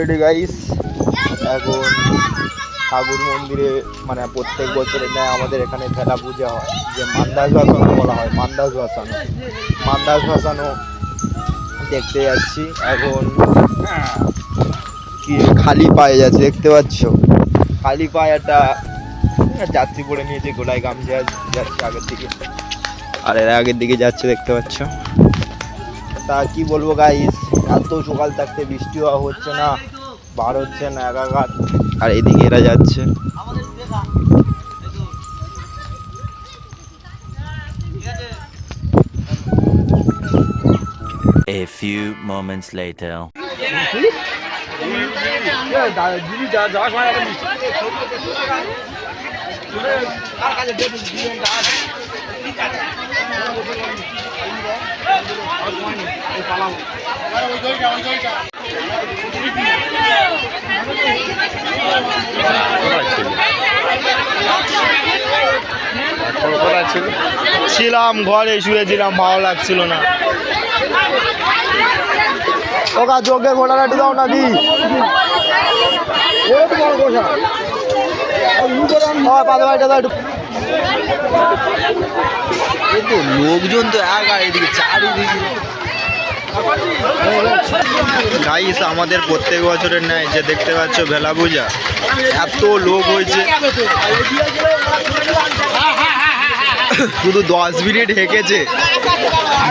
Already guys এখন ঠাকুর মন্দিরে মানে প্রত্যেক বছরের ন্যায় আমাদের এখানে ভেলা পূজা হয়, যে মান্দাস ভাসানো বলা হয়, মান্দাস ভাসানো। মান্দাস ভাসানো দেখতে যাচ্ছি। এখন কি খালি পায়ে যাচ্ছে, দেখতে পাচ্ছ? খালি পায়ে একটা যাত্রী পরে নিয়েছে গোলায় গামছা যাচ্ছে আগের দিকে। আর এর আগের দিকে যাচ্ছে, দেখতে পাচ্ছ? তা কি বলব গাইস এত সকাল থাকতে বৃষ্টি হওয়া হচ্ছে না বার হচ্ছে না একাকার আর এদিকে এরা যাচ্ছে A few moments later. ছিলাম ঘরে শুয়েছিলাম ভালো লাগছিল না। ওকা ফোটাটা একটু দাও না দি পাতে বাড়িটা দাও একটু। তো লোকজন তো একা এদিকে চারিদিকে। গাইস আমাদের প্রত্যেক বছরের ন্যায়, যে দেখতে পাচ্ছ ভেলা পূজা, এত লোক হয়েছে। শুধু দশ মিনিট হেঁকেছে,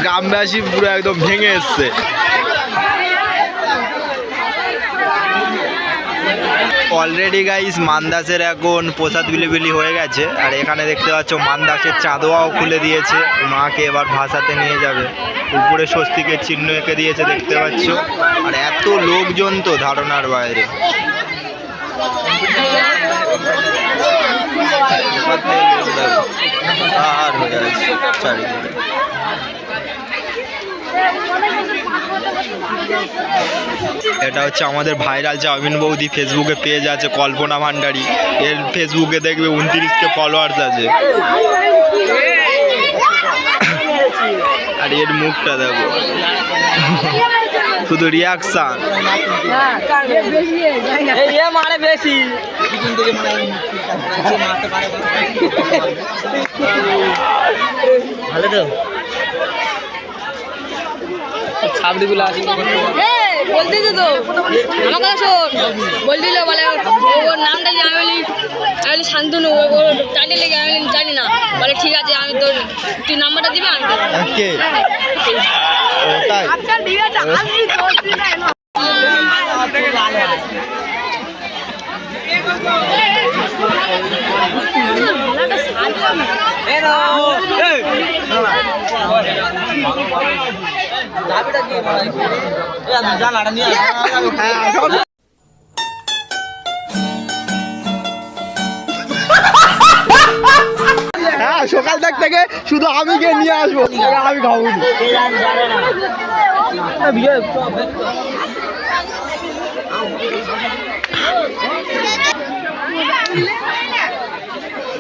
গ্রামবাসী পুরো একদম ভেঙে এসছে। অলরেডি গাইস মান্দাসের এখন প্রসাদ বিলিবিলি হয়ে গেছে। আর এখানে দেখতে পাচ্ছ মান্দাসের চাঁদোয়াও খুলে দিয়েছে। মাকে এবার ভাসাতে নিয়ে যাবে। উপরে স্বস্তিকের চিহ্ন এঁকে দিয়েছে দেখতে পাচ্ছ। আর এত লোকজন তো ধারণার বাইরে। আর হয়ে যাচ্ছে চারিদিকে। এটা হচ্ছে আমাদের ভাইরাল যে চাউমিন বৌদি ফেসবুকে পেজ আছে কল্পনা ভান্ডারী। এর ফেসবুকে দেখবে উনত্রিশকে ফলোয়ার্স আছে। আর এর মুখটা দেখো। শুধু রিয়াকশান বেশি। ভালো তো? ছাবড়িগুলো আছে। এই, বলতেছে তো। আমার কথা শোন বলছিল বলে ওর নামটা কি আমি বলি আমি বলি শান্তনু ও- ওর টাইটেল লেগে আমি জানি না। বলে ঠিক আছে আমি তোর তুই নাম্বারটা দিবি আমি কে তাই? জানাটা নিয়ে হ্যাঁ সকাল থাক থেকে শুধু আমি গিয়ে নিয়ে আসব। আমি খাব।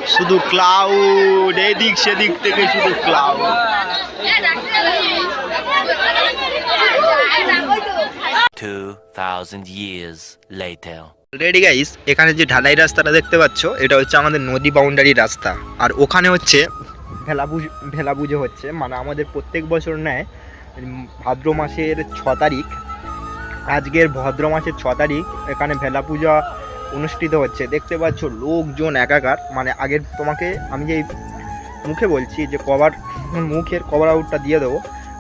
শুধু ক্লাউড এদিক সেদিক থেকে শুধু cloud Two thousand years later. Ready guys এখানে যে ঢালাই রাস্তাটা দেখতে পাচ্ছ, এটা হচ্ছে আমাদের নদী বাউন্ডারি রাস্তা। আর ওখানে হচ্ছে ভেলা পুজো ভেলা হচ্ছে। মানে আমাদের প্রত্যেক বছর নেয় ভাদ্র মাসের ছ তারিখ। আজকের ভদ্র মাসের ছ তারিখ, এখানে ভেলা পূজা অনুষ্ঠিত হচ্ছে। দেখতে পাচ্ছ, লোকজন একাকার। মানে আগের তোমাকে আমি যে মুখে বলছি যে কভার মুখের কভার আউটটা দিয়ে দেবো।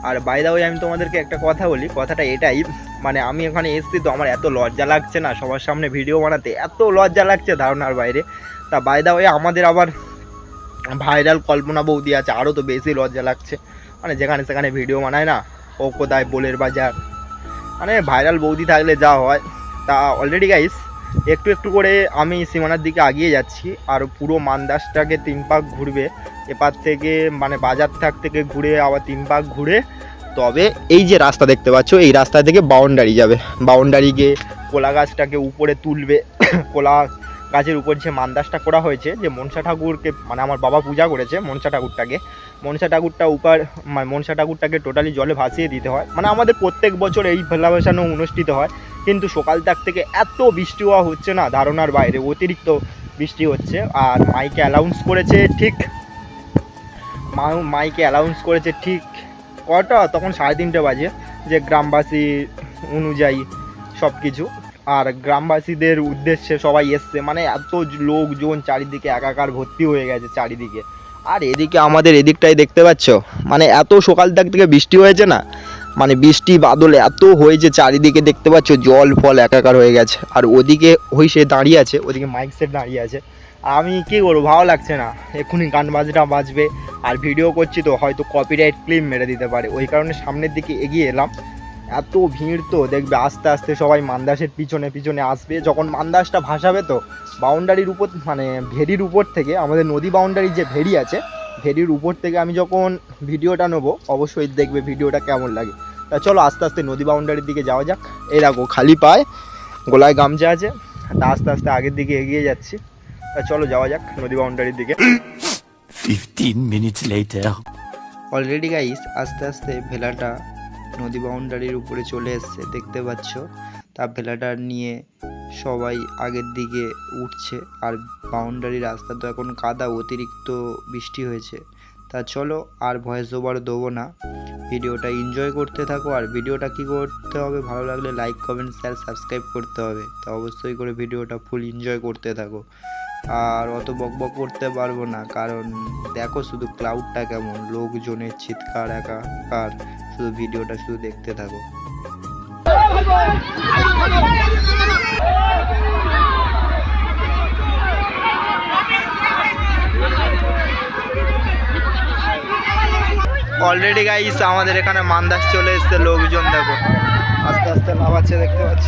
আর বাইদা ওই আমি তোমাদেরকে একটা কথা বলি, কথাটা এটাই মানে আমি এখানে এসেছি তো আমার এত লজ্জা লাগছে না, সবার সামনে ভিডিও বানাতে, এত লজ্জা লাগছে ধারণার বাইরে। তা বাইদা ওই আমাদের আবার ভাইরাল কল্পনা বৌদি আছে আরও তো বেশি লজ্জা লাগছে। মানে যেখানে সেখানে ভিডিও বানায় না, ও কোথায়, বোলের বাজার। মানে ভাইরাল বৌদি থাকলে যা হয়। তা অলরেডি গাইস একটু একটু করে আমি সীমানার দিকে আগিয়ে যাচ্ছি, আর পুরো মান্দাসটাকে তিন পাক ঘুরবে। এপার থেকে মানে বাজার থাক থেকে ঘুরে, আবার তিন পাক ঘুরে, তবে এই যে রাস্তা দেখতে পাচ্ছ, এই রাস্তা থেকে বাউন্ডারি যাবে। বাউন্ডারি গিয়ে কোলা গাছটাকে উপরে তুলবে, কোলা গাছের উপর যে মান্দাসটা করা হয়েছে, যে মনসা ঠাকুরকে মানে আমার বাবা পূজা করেছে মনসা ঠাকুরটাকে, মনসা ঠাকুরটা উপর মানে মনসা ঠাকুরটাকে টোটালি জলে ভাসিয়ে দিতে হয়। মানে আমাদের প্রত্যেক বছর এই ভেলা ভাসানো অনুষ্ঠিত হয়, কিন্তু সকাল তাক থেকে এত বৃষ্টি হওয়া হচ্ছে না ধারণার বাইরে, অতিরিক্ত বৃষ্টি হচ্ছে। আর মাইকে অ্যালাউন্স করেছে ঠিক মাইকে অ্যালাউন্স করেছে ঠিক কটা? তখন সাড়ে তিনটে বাজে, যে গ্রামবাসী অনুযায়ী সব কিছু আর গ্রামবাসীদের উদ্দেশ্যে সবাই এসছে। মানে এত লোকজন চারিদিকে একাকার ভর্তি হয়ে গেছে চারিদিকে। আর এদিকে আমাদের এদিকটাই দেখতে পাচ্ছ? মানে এত সকাল তাক থেকে বৃষ্টি হয়েছে না? মানে বৃষ্টি বাদল এত হয়েছে চারিদিকে দেখতে পাচ্ছ? জল, ফল একাকার হয়ে গেছে। আর ওদিকে ওই সে দাঁড়িয়ে আছে, ওদিকে মাইক সেট দাঁড়িয়ে আছে। আমি কি করব ভালো লাগছে না। এক্ষুনি গান বাজনা বাজবে। আর ভিডিও করছি তো, হয়তো কপিরাইট ক্লিপ মেরে দিতে পারে। ওই কারণে সামনের দিকে এগিয়ে এলাম। এত ভিড় তো দেখবে আস্তে আস্তে সবাই মান্দাসের পিছনে পিছনে আসবে। যখন মান্দাসটা ভাসাবে তো বাউন্ডারির উপর মানে ভেরির উপর থেকে আমাদের নদী বাউন্ডারি যে ভেরি আছে ভেরির উপর থেকে আমি যখন ভিডিওটা নেব অবশ্যই দেখবে ভিডিওটা কেমন লাগে। তা চলো আস্তে আস্তে নদী বাউন্ডারির দিকে যাওয়া যাক। এই দেখো খালি পায়ে গোলায় গামছা আছে তা আস্তে আস্তে আগের দিকে এগিয়ে যাচ্ছি। তা চলো যাওয়া যাক নদী বাউন্ডারির দিকে। 15 minutes later. অলরেডি গাইস আস্তে আস্তে ভেলাটা নদী বাউন্ডারির উপরে চলে এসছে, দেখতে পাচ্ছ? তা ভেলাটা নিয়ে সবাই আগের দিকে উঠছে, আর বাউন্ডারি রাস্তা তো এখন কাদা, অতিরিক্ত বৃষ্টি হয়েছে। তা চলো আর ভয়েস ওভার দেবো না। ভিডিওটা এনজয় করতে থাকো, আর ভিডিওটা কি করতে হবে, ভালো লাগলে লাইক কমেন্ট শেয়ার সাবস্ক্রাইব করতে হবে। তা অবশ্যই করে ভিডিওটা ফুল এনজয় করতে থাকো। আর অত বকবক করতে পারব না, কারণ দেখো শুধু ক্লাউডটা কেমন, লোকজনের চিৎকার, একাকার। শুধু ভিডিওটা শুধু দেখতে থাকো। অলরেডি গাইস আমাদের এখানে মান্দাস চলে এসছে, লোকজন দেখো। আস্তে আস্তে লাভাচ্ছে দেখতে পাচ্ছ?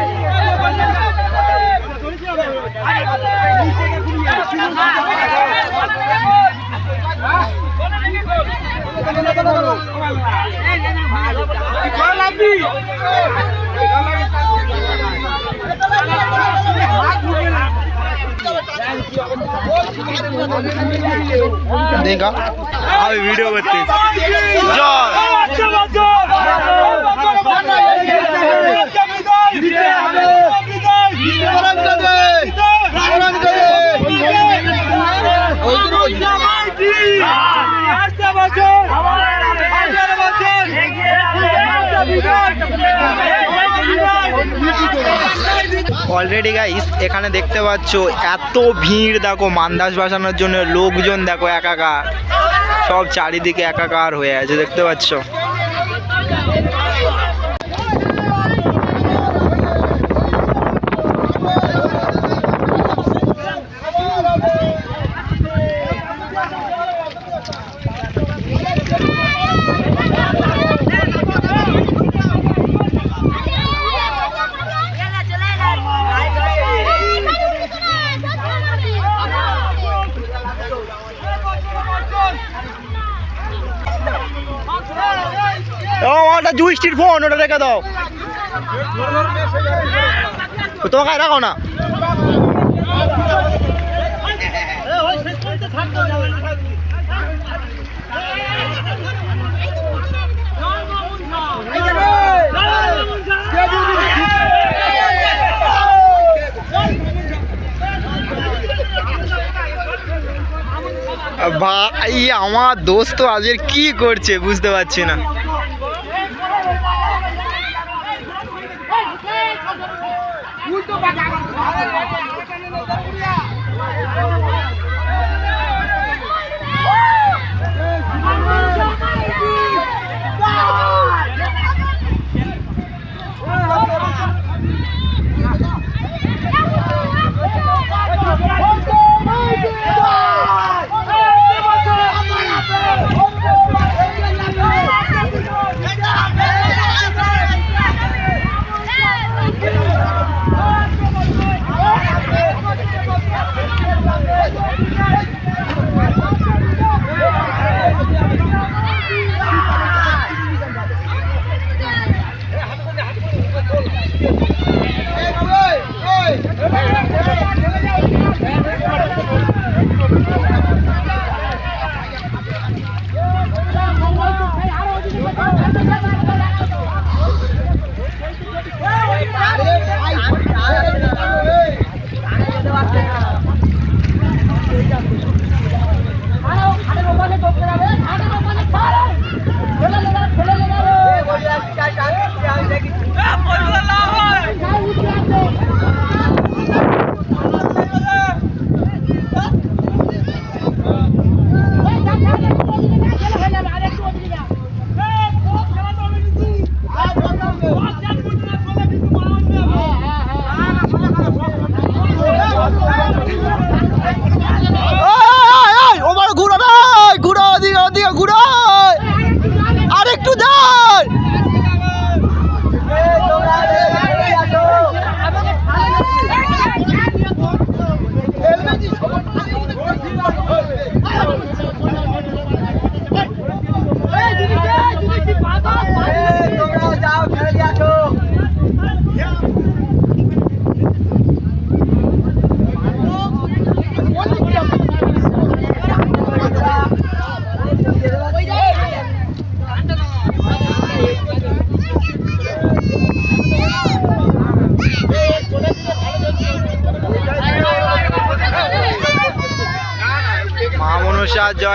দেখা আমি ভিডিও করতে জল অলরেডি গাইস এখানে দেখতে পাচ্ছ, এত ভিড় দেখো, মান্দাস বাসানোর জন্য লোকজন দেখো একাকার। সব চারিদিকে একাকার হয়ে আছে, দেখতে পাচ্ছ? রেখে দাও। তোমাকে রাখো না। ভাই আমার দোস্ত আজের কি করছে বুঝতে পারছি না। ওবার ঘুরো না ঘুরো ওদিকে ওদিকে ঘুরো আর একটু যান মা মনসা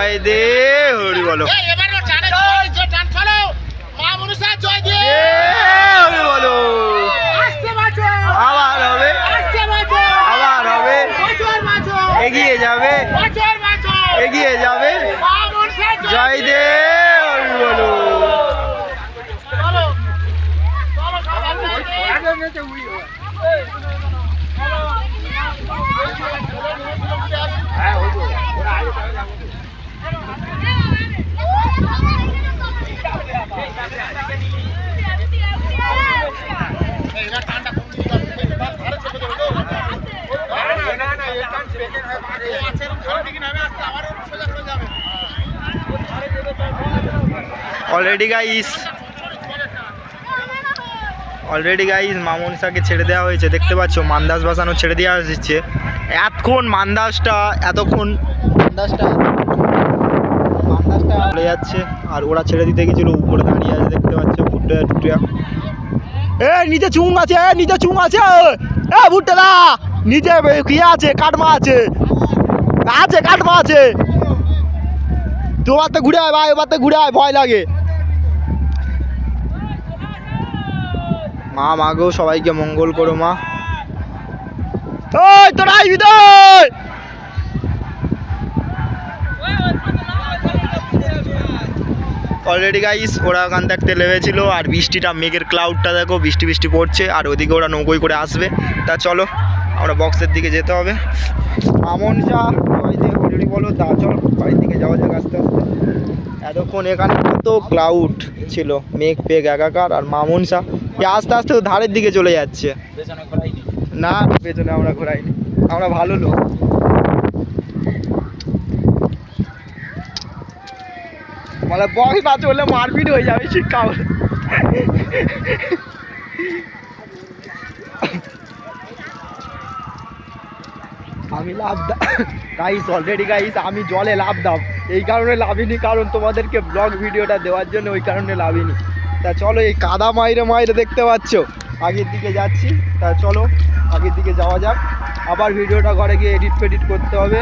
জয় দে হরি বলো। হরি বলো। আবার হবে। আবার হবে। এগিয়ে যাবে। এগিয়ে যাবে। জয় দে। হরি বলো। অলরেডি গাইস অলরেডি গাইস মামনসাকে ছেড়ে দেওয়া হয়েছে। দেখতে পাচ্ছ, মান্দাস বাসানো ছেড়ে দেওয়া হচ্ছে এতক্ষণ মান্দাসটা এতক্ষণ মান্দাসটা মান্দাসটা চলে যাচ্ছে, আর ওরা ছেড়ে দিতে গেছিল উপরে দাঁড়িয়ে আছে, দেখতে পাচ্ছ টুটিয়া এ, নিচে চুং আছে নিচে চুং আছে, এ ভুট্টাদা নিচে কি আছে? কাটমা আছে। আছে, কাটমা আছে। তোমার তো ঘুরে আয়, ভাই এবার তো ঘুরে আয়, ভয় লাগে। মা মাগো সবাইকে মঙ্গল করো, মা। ওই তোরা আইবি তো অলরেডি গাইস ওরা ওখান থাকতে লেগেছিল আর বৃষ্টিটা মেঘের ক্লাউডটা দেখো বৃষ্টি বৃষ্টি পড়ছে আর ওদিকে ওরা নৌকোই করে আসবে। তা চলো আমরা বক্সের দিকে যেতে হবে। আমন চা অলরেডি বলো তা চলো বাড়ির দিকে যাওয়া যাক আস্তে আস্তে। এতক্ষণ এখানে কত ক্লাউড ছিল মেঘ পেঘ একাকার আর মামুন শাহ আস্তে আস্তে ধারের দিকে চলে যাচ্ছে। না পেছনে আমরা ঘোরাইনি আমরা ভালো লোক। মানে বক্স না চললে মারপিট হয়ে যাবে শিক্ষা হলে। আমি লাভ গাইস অলরেডি গাইস আমি জলে লাভ দাম এই কারণে লাভিনি, কারণ তোমাদেরকে ব্লগ ভিডিওটা দেওয়ার জন্য ওই কারণে লাভিনি। তা চলো, এই কাদা মাইরে মাইরে দেখতে পাচ্ছ? আগের দিকে যাচ্ছি। তা চলো, আগের দিকে যাওয়া যাক। আবার ভিডিওটা ঘরে গিয়ে এডিট ফেডিট করতে হবে।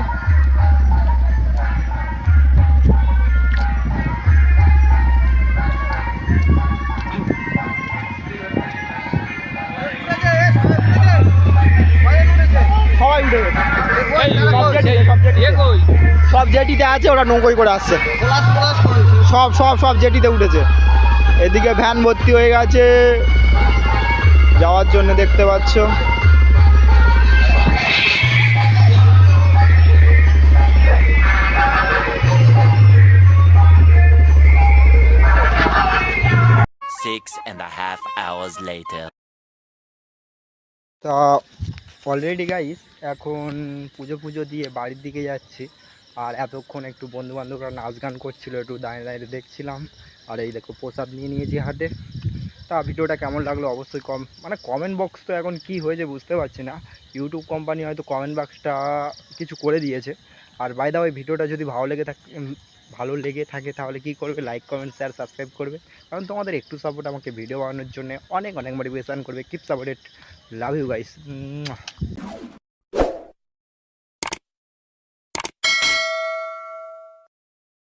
সব জেটিতে আছে ওরা নৌকোই করে আসছে। সব সব সব জেটিতে উঠেছে। এদিকে ভ্যান ভর্তি হয়ে গেছে। যাওয়ার জন্য দেখতে পাচ্ছ। Six and a half hours later. তা অলরেডি গাইস এখন পুজো পুজো দিয়ে বাড়ির দিকে যাচ্ছি। আর এতক্ষণ একটু বন্ধু বান্ধবরা নাচ গান করছিল, একটু দাঁড়িয়ে দাঁড়িয়ে দেখছিলাম। আর এই দেখো প্রসাদ নিয়ে নিয়েছি হাতে। তা ভিডিওটা কেমন লাগল অবশ্যই কম মানে কমেন্ট বক্স তো এখন কি হয়েছে বুঝতে পারছি না। ইউটিউব কোম্পানি হয়তো কমেন্ট বক্সটা কিছু করে দিয়েছে। আর বাই দা ওই ভিডিওটা যদি ভালো লেগে থাকে ভালো লেগে থাকে, তাহলে কি করবে? লাইক কমেন্ট শেয়ার সাবস্ক্রাইব করবে। কারণ তোমাদের একটু সাপোর্ট আমাকে ভিডিও বানানোর জন্য অনেক অনেক মোটিভেশান করবে। Keep supported love you guys